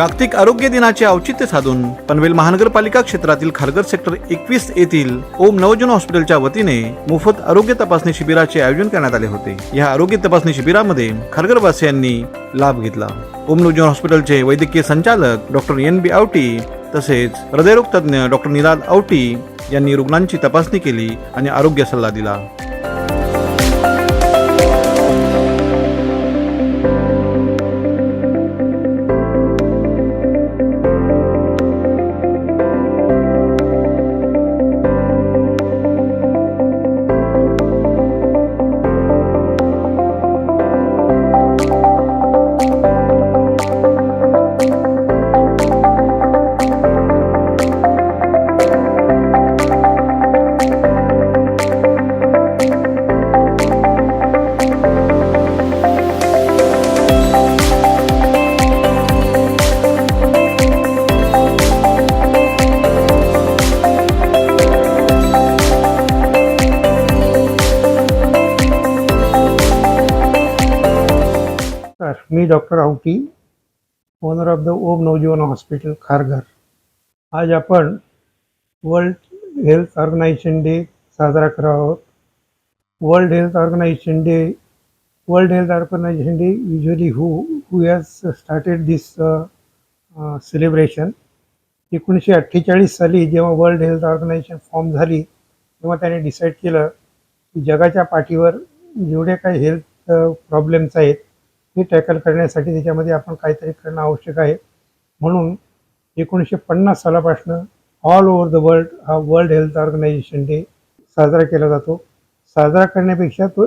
जागतिक आरोग्य दिनाचे औचित्य साधून पनवेल महानगरपालिका क्षेत्रातील खारघर सेक्टर एकवीस येथील ओम नवजन हॉस्पिटलच्या वतीने मोफत आरोग्य तपासणी शिबिराचे आयोजन करण्यात आले होते. या आरोग्य तपासणी शिबिरामध्ये खारघरवासियांनी लाभ घेतला. ओम नवजन हॉस्पिटलचे वैद्यकीय संचालक डॉक्टर एन बी आवटी तसेच हृदयरोग तज्ज्ञ डॉक्टर निनाद आवटी यांनी रुग्णांची तपासणी केली आणि आरोग्य सल्ला दिला. मी doctor Awati owner of the Om Navjeevan hospital Kharghar. आज आपण वर्ल्ड हेल्थ ऑर्गनायझेशन डे साजरा करत आहोत. World health organisation day world health organisation day usually who who has started this celebration एकोणीसशे अठ्ठेचाळीस साली जेव्हा वर्ल्ड हेल्थ ऑर्गनायझेशन फॉर्म झाली तेव्हा त्याने डिसाईड केलं की जगाच्या पाठीवर जेवढे काही हेल्थ uh, प्रॉब्लेम्स आहेत ही टॅकल करण्यासाठी त्याच्यामध्ये आपण काहीतरी करणं आवश्यक आहे. म्हणून एकोणीसशे पन्नास सालापासून ऑल ओव्हर द वर्ल्ड हा वर्ल्ड हेल्थ ऑर्गनायझेशन डे साजरा केला जातो. साजरा करण्यापेक्षा तो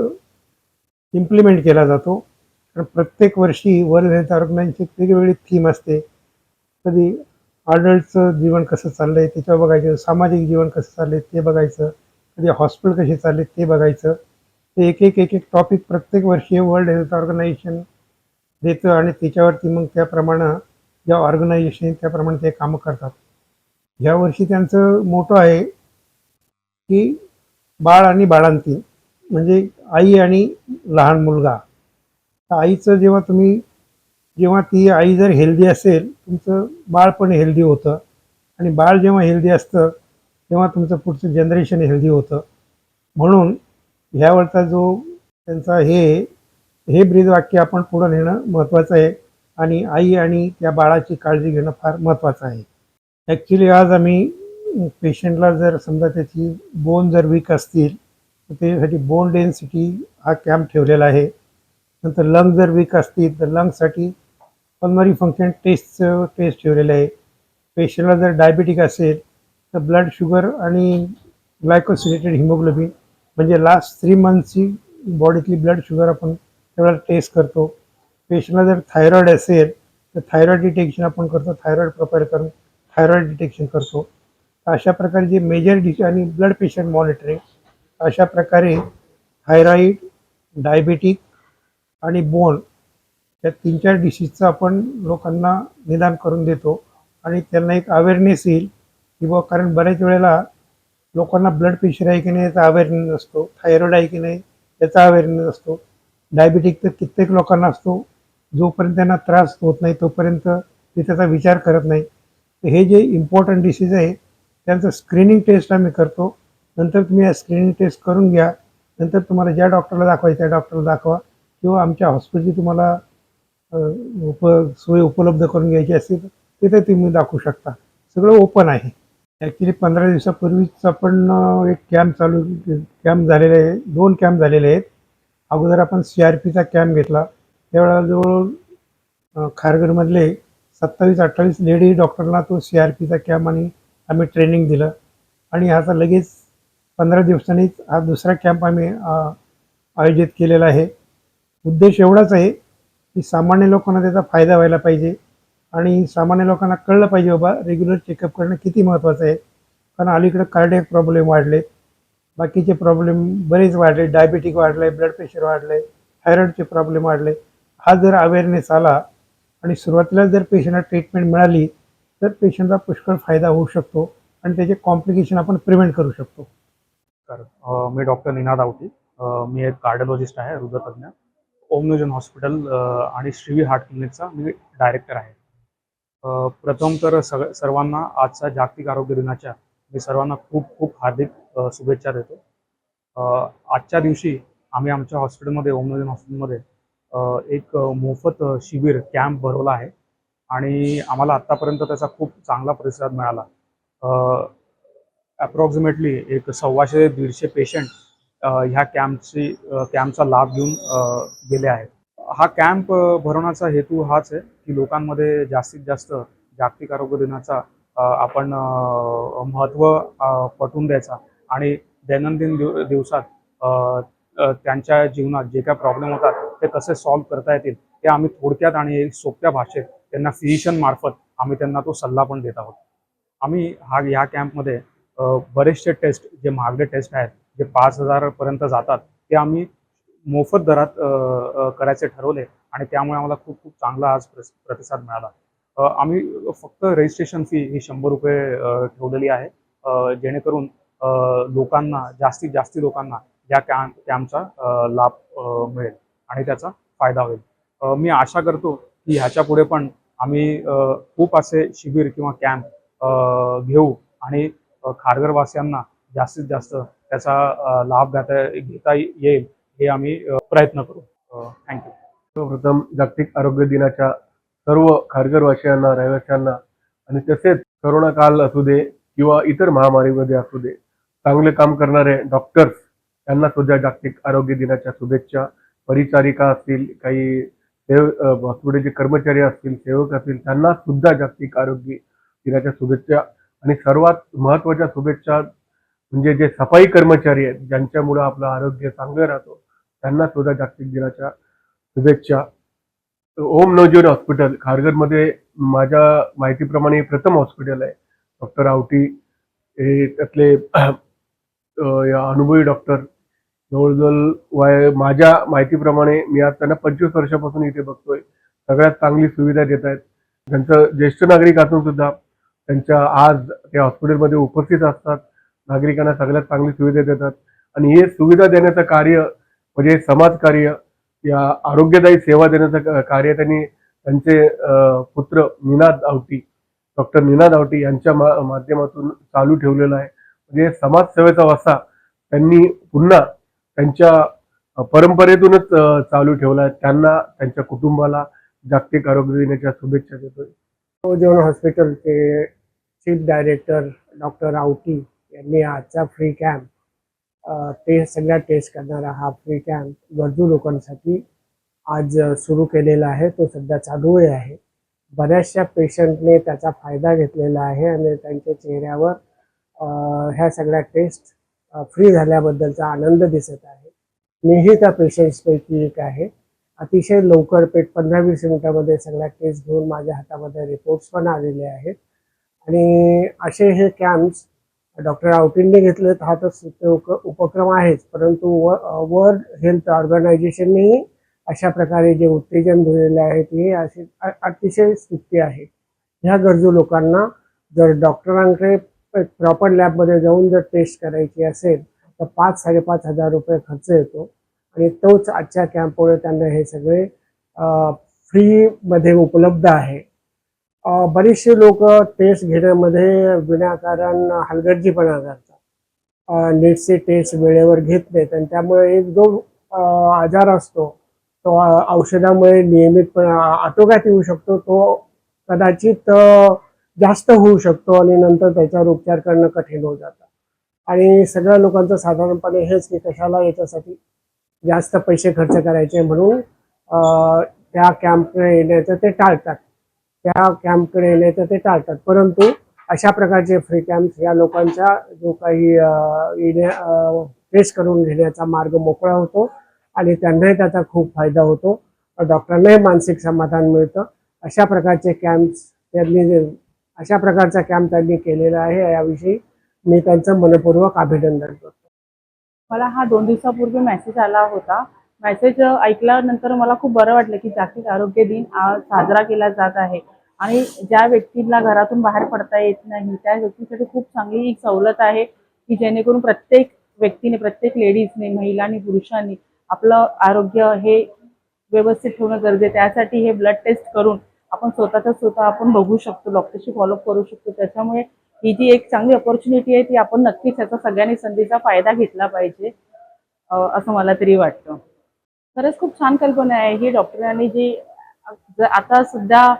इम्प्लिमेंट केला जातो. कारण प्रत्येक वर्षी वर्ल्ड हेल्थ ऑर्गनायझेशनची वेगवेगळी थीम असते. कधी अडल्टचं जीवन कसं चाललं आहे त्याच्यावर बघायचं सामाजिक जीवन कसं चाललं आहे ते बघायचं कधी हॉस्पिटल कसे चालले ते बघायचं. ते एक एक एक एक टॉपिक प्रत्येक वर्षी वर्ल्ड हेल्थ ऑर्गनायझेशन देतं आणि त्याच्यावरती मग त्याप्रमाणे ज्या ऑर्गनायझेशन त्याप्रमाणे ते कामं करतात. यावर्षी त्यांचं मोठं आहे की बाळ आणि बाळांती म्हणजे आई आणि लहान मुलगा. तर आईचं जेव्हा तुम्ही जेव्हा ती आई जर हेल्दी असेल तुमचं बाळ पण हेल्दी होतं. आणि बाळ जेव्हा हेल्दी असतं तेव्हा तुमचं पुढचं जनरेशन हेल्दी होतं. म्हणून ह्यावरचा जो त्यांचा हे हे ब्रीदवाक्य आपण पुढं नेणं महत्त्वाचं आहे आणि आई आणि त्या बाळाची काळजी घेणं फार महत्त्वाचं आहे. ॲक्च्युली आज आम्ही पेशंटला जर समजा त्याची बोन जर वीक असतील तर त्याच्यासाठी बोन डेन्सिटी हा कॅम्प ठेवलेला आहे. नंतर लंग जर वीक असतील तर लंगसाठी पल्मरी फंक्शन टेस्टचं टेस्ट ठेवलेलं आहे. पेशंटला जर डायबिटिक असेल तर ब्लड शुगर आणि ग्लायकोसिलेटेड हिमोग्लोबिन म्हणजे लास्ट थ्री मंथची बॉडीतली ब्लड शुगर आपण त्यावेळेला टेस्ट करतो. पेशंटला जर थायरॉईड असेल तर थायरॉईड डिटेक्शन आपण करतो. थायरॉईड प्रोफाईल करून थायरॉईड डिटेक्शन करतो. तर अशा प्रकारे जे मेजर डिश आणि ब्लड पेशंट मॉनिटरिंग अशा प्रकारे थायरॉईड डायबेटिक आणि बोन या तीन चार डिशीजचं आपण लोकांना निदान करून देतो. आणि त्यांना एक अवेअरनेस येईल की बुवा कारण बऱ्याच वेळेला लोकांना ब्लड प्रेशर आहे की नाही याचा अवेअरनेस असतो थायरॉईड आहे की नाही याचा अवेअरनेस असतो डायबिटिक तर कित्येक लोकांना असतो. जोपर्यंत त्यांना त्रास होत नाही तोपर्यंत ते त्याचा विचार करत नाही. तर हे जे इम्पॉर्टंट डिसीज आहे त्यांचं स्क्रीनिंग टेस्ट आम्ही करतो. नंतर तुम्ही या स्क्रीनिंग टेस्ट करून घ्या. नंतर तुम्हाला ज्या डॉक्टरला दाखवायचं त्या डॉक्टरला दाखवा. किंवा आमच्या हॉस्पिटलची तुम्हाला उप सोय उपलब्ध करून घ्यायची असेल तर तिथे तुम्ही दाखवू शकता. सगळं ओपन आहे. ॲक्च्युली पंधरा दिवसापूर्वीच आपण एक कॅम्प चालू कॅम्प झालेले आहे. दोन कॅम्प झालेले आहेत. अगोदर आपण सी आर पीचा कॅम्प घेतला. त्यावेळेला जवळ खारघरमधले सत्तावीस अठ्ठावीस लेडी डॉक्टरना तो सी आर पीचा कॅम्प आणि आम्ही ट्रेनिंग दिलं. आणि ह्याचा लगेच पंधरा दिवसांनीच हा दुसरा कॅम्प आम्ही आयोजित केलेला आहे. उद्देश एवढाच आहे की सामान्य लोकांना त्याचा फायदा व्हायला पाहिजे आणि सामान्य लोकांना कळलं पाहिजे बाबा रेग्युलर चेकअप करणं किती महत्त्वाचं आहे. कारण अलीकडं कार्डियक प्रॉब्लेम वाढलेत. बाकीचे प्रॉब्लेम बरेच वाढले. डायबेटिक वाढले ब्लड प्रेशर वाढले थायरॉईडचे प्रॉब्लेम वाढले. हा जर अवेअरनेस आला आणि सुरुवातीला जर पेशंटला ट्रीटमेंट मिळाली तर पेशंटला पुष्कळ फायदा होऊ शकतो आणि त्याचे कॉम्प्लिकेशन आपण प्रिव्हेंट करू शकतो. नमस्कार मी डॉक्टर निनाद आवटी मी एक कार्डिओलॉजिस्ट आहे हृदयतज्ञ ओमनोजन हॉस्पिटल आणि श्रीवी हार्ट क्लिनिकचा मी डायरेक्टर आहे. प्रथम तर सग सर्वांना आजच्या जागतिक आरोग्य दिनाच्या मी सर्वांना खूप खूप हार्दिक शुभेच्छा देतो. आजच्या दिवशी आम्ही आमच्या हॉस्पिटलमध्ये ओमनोजन हॉस्पिटलमध्ये एक मोफत शिबिर कॅम्प भरवला आहे. आणि आम्हाला आत्तापर्यंत त्याचा खूप चांगला प्रतिसाद मिळाला. अप्रॉक्सिमेटली एक सव्वाशे ते दीडशे पेशंट ह्या कॅम्पची कॅम्पचा लाभ घेऊन गेले आहेत. हा कॅम्प भरवण्याचा हेतू हाच आहे की लोकांमध्ये जास्तीत जास्त जागतिक आरोग्य दिनाचा आपण महत्त्व पटवून द्यायचा. आणि दैनंदिन दिव दिवसात त्यांच्या जीवनात जे काय प्रॉब्लेम होतात ते कसे सॉल्व्ह करता येतील ते आम्ही थोडक्यात आणि सोप्या भाषेत त्यांना फिजिशियन मार्फत आम्ही त्यांना तो सल्ला पण देत आहोत. आम्ही हा ह्या कॅम्पमध्ये बरेचसे टेस्ट जे महागडे टेस्ट आहेत जे पाच हजारपर्यंत जातात ते आम्ही मोफत दरात करायचे ठरवले आणि त्यामुळे आम्हाला खूप खूप चांगला आज प्रस- प्रतिसाद मिळाला. आम्ही फक्त रजिस्ट्रेशन फी ही शंभर रुपये ठेवलेली आहे जेणेकरून लोकांना जास्तीत जास्ती लोकांना या कॅम्प कॅम्पचा लाभ मिळेल आणि त्याचा फायदा होईल. मी आशा करतो की ह्याच्या पुढे पण आम्ही खूप असे शिबिर किंवा कॅम्प घेऊ आणि खारघरवासियांना जास्तीत जास्त त्याचा लाभ घेता घेता येईल हे आम्ही प्रयत्न करू. थँक्यू सर्वप्रथम जागतिक आरोग्य दिनाच्या सर्व खारघरवासियांना रहिवाशांना आणि तसेच करोना काल असू दे किंवा इतर महामारीमध्ये असू दे चांगले काम करणारे डॉक्टर्स यांना सुद्धा जागतिक आरोग्य दिनाच्या शुभेच्छा. परिचारिका असतील काही सेव हॉस्पिटलचे कर्मचारी असतील सेवक असतील त्यांना सुद्धा जागतिक आरोग्य दिनाच्या शुभेच्छा. आणि सर्वात महत्त्वाच्या शुभेच्छा म्हणजे जे सफाई कर्मचारी आहेत ज्यांच्यामुळं आपलं आरोग्य चांगलं राहतो त्यांना सुद्धा जागतिक दिनाच्या शुभेच्छा. ओम नवजीवन हॉस्पिटल खारघरमध्ये माझ्या माहितीप्रमाणे हे प्रथम हॉस्पिटल आहे. डॉक्टर आवटी हे त्यातले या अनुभवी डॉक्टर जवळजवळ वय माझ्या माहितीप्रमाणे मी आज त्यांना पंचवीस वर्षापासून इथे बघतोय. सगळ्यात चांगली सुविधा देत आहेत. त्यांचं ज्येष्ठ नागरिक असून सुद्धा त्यांच्या आज त्या हॉस्पिटलमध्ये उपस्थित असतात. नागरिकांना सगळ्यात चांगली सुविधा देतात आणि हे सुविधा देण्याचं कार्य म्हणजे समाजकार्य या आरोग्यदायी सेवा देण्याचं कार्य त्यांनी त्यांचे पुत्र निनाद आवटी डॉक्टर निनाद आवटी यांच्या माध्यमातून चालू ठेवलेलं आहे. जे समाजसेवेचा वसा त्यांनी पुन्हा त्यांच्या परंपरेतूनच चालू ठेवला आहे त्यांना त्यांच्या कुटुंबाला जागतिक आरोग्य दिनाच्या शुभेच्छा देतोय. नवजीवन हॉस्पिटलचे चीफ डायरेक्टर डॉक्टर आवटी यांनी आजचा फ्री कॅम्प ते सगळ्या टेस्ट करणारा हा फ्री कॅम्प गरजू लोकांसाठी आज सुरू केलेला आहे. तो सध्या चालू आहे. बऱ्याचशा पेशंटने त्याचा फायदा घेतलेला आहे आणि त्यांच्या चेहऱ्यावर ह्या सगळ्या टेस्ट फ्री झाल्याबद्दलचा आनंद दिसत आहे. मीही त्या पेशंट्सपैकी एक आहे. अतिशय लवकर पेट पंधरा वीस मिनिटामध्ये सगळ्या टेस्ट घेऊन माझ्या हातामध्ये रिपोर्ट्स पण आलेले आहेत. आणि असे हे कॅम्प्स डॉक्टर आवटींनी घेतले हा तर सुद्धा उपक्रम आहेच. परंतु व वर्ल्ड हेल्थ ऑर्गनायझेशननेही अशा प्रकारे जे उत्तेजन दिलेले आहे ते असे अतिशय स्तुत्य आहे. ह्या गरजू लोकांना जर डॉक्टरांकडे प्रॉपर लॅबमध्ये जाऊन जर टेस्ट करायची असेल तर पाच साडेपाच हजार रुपये खर्च येतो. आणि तोच आजच्या कॅम्पमुळे त्यांना हे सगळे फ्रीमध्ये उपलब्ध आहे. बरेचसे लोक टेस्ट घेण्यामध्ये विनाकारण हलगर्जीपणा करतात. नीटचे टेस्ट वेळेवर घेत नाहीत आणि त्यामुळे एक जो आजार असतो तो औषधामुळे नियमितपणे आटोक्यात येऊ शकतो तो कदाचित जास्त होऊ शकतो आणि नंतर त्याच्यावर उपचार करणं कठीण होऊन जातं. आणि सगळ्या लोकांचं साधारणपणे हेच की कशाला याच्यासाठी जास्त पैसे खर्च करायचे म्हणून त्या कॅम्पकडे येण्याचं ते टाळतात. त्या कॅम्पकडे येण्याचं ते टाळतात. परंतु अशा प्रकारचे फ्री कॅम्प या लोकांचा जो काही येण्या टेस्ट करून घेण्याचा मार्ग मोकळा होतो आणि त्यांनाही त्याचा खूप फायदा होतो. डॉक्टरांनाही मानसिक समाधान मिळतं. अशा प्रकारचे कॅम्प्स त्यांनी अशा प्रकारचा कॅम्प त्यांनी केलेला आहे. याविषयी मी त्यांचं मनपूर्वक अभिनंदन करतो. मला हा दोन दिवसापूर्वी मेसेज आला होता. मेसेज ऐकल्यानंतर मला खूप बरं वाटलं की जागतिक आरोग्य दिन साजरा केला जात आहे. आणि ज्या व्यक्तीला घरातून बाहेर पडता येत नाही त्या व्यक्तीसाठी खूप चांगली एक सवलत आहे की जेणेकरून प्रत्येक व्यक्तीने प्रत्येक लेडीजने महिलांनी पुरुषांनी आपलं आरोग्य हे व्यवस्थित ठेवणं गरजेचं त्यासाठी हे ब्लड टेस्ट करून आपण स्वतःच्या स्वतः आपण बघू शकतो डॉक्टरशी फॉलोअप करू शकतो. त्याच्यामुळे ही जी एक चांगली ऑपॉर्च्युनिटी आहे ती आपण नक्कीच याचा सगळ्यांनी संधीचा फायदा घेतला पाहिजे असं मला तरी वाटतं. खरंच खूप छान कल्पना आहे ही डॉक्टरांनी जी आता सुद्धा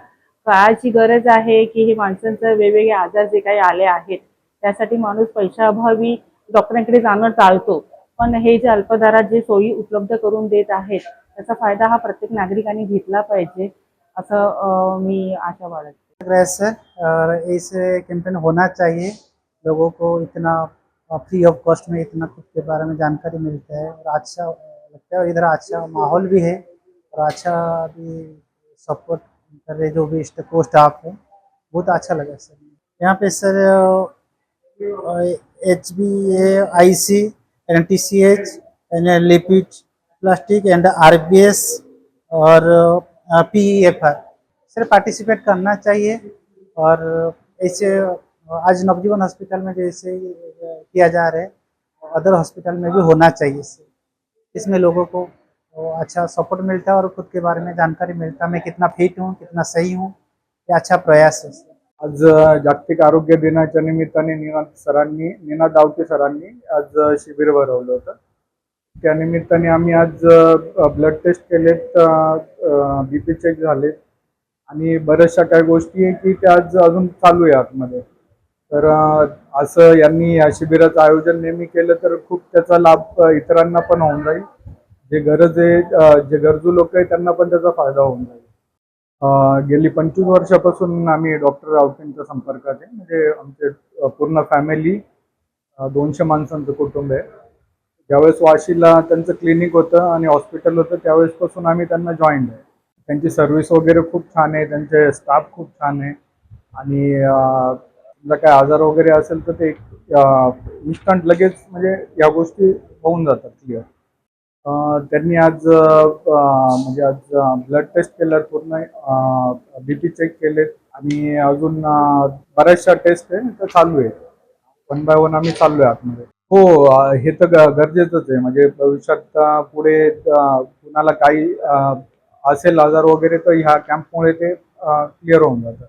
काळाची गरज आहे की हे माणसांचे वेगवेगळे आजार जे काही आले आहेत त्यासाठी माणूस पैशाअभावी डॉक्टरांकडे जाणं टाळतो. पण हे जे अल्पदरात जे सोयी उपलब्ध करून देत आहेत त्याचा फायदा हा प्रत्येक नागरिकांनी घेतला पाहिजे. मी आशा बाळगते. सर इस कैंपेन होना चाहिए। लोगों को इतना फ्री ऑफ़ कॉस्ट में इतना कुछ के बारे में जानकारी मिलता है और अच्छा लगता है और इधर अच्छा माहौल भी है और अच्छा भी सपोर्ट कर रहे जो भी स्टाफ है। बहुत अच्छा लगा सर। यहाँ पे sir H B A I C N T C H N lipid plastic and R B S और P F R sir participate करना चाहिए और ऐसे आज नवजीवन हॉस्पिटल में जैसे किया जा रहा है अदर हॉस्पिटल में भी होना चाहिए इसमें लोगों को अच्छा सपोर्ट मिलता है और खुद के बारे में जानकारी मिलता है मैं कितना फिट हूँ कितना सही हूँ ये अच्छा प्रयास है आज जागतिक आरोग्य दिनाच्या निमित्ताने निनाद सरांनी निनाद दावते सरांनी आज शिबिर भरवलं होतं. त्या निमित्ताने आम्ही आज ब्लड टेस्ट केलेत बी पी चेक झालेत. आणि बऱ्याचशा काही गोष्टी आहे की त्या आज अजून चालू आहे आतमध्ये. तर असं यांनी या शिबिराचं आयोजन नेहमी केलं तर खूप त्याचा लाभ इतरांना पण होऊन जाईल. जे गरज आहे जे गरजू लोक आहेत त्यांना पण त्याचा फायदा होऊन जाईल. गेली पंचवीस वर्षापासून आम्ही डॉक्टर रावतेंच्या संपर्कात आहे. म्हणजे आमचे पूर्ण फॅमिली दोनशे माणसांचं कुटुंब आहे. ज्यावेळेस वाशीला त्यांचं क्लिनिक होतं आणि हॉस्पिटल होतं. त्यावेळेसपासून आम्ही त्यांना जॉईन आहे. त्यांची सर्व्हिस वगैरे खूप छान आहे. त्यांचे स्टाफ खूप छान आहे. आणि समजा काय आजार वगैरे असेल तर ते इन्स्टंट लगेच म्हणजे या गोष्टी होऊन जातात क्लिअर त्यांनी आज म्हणजे आज ब्लड टेस्ट केलं पूर्ण बी पी चेक केलेत. आणि अजून बऱ्याचशा टेस्ट आहे. तर चालू आहे वन बाय वन आम्ही चाललोय आतमध्ये. हो हे तर गरजेचंच आहे. म्हणजे भविष्यात पुढे कुणाला काही असेल आजार वगैरे तर ह्या कॅम्पमुळे ते क्लिअर होऊन जातं.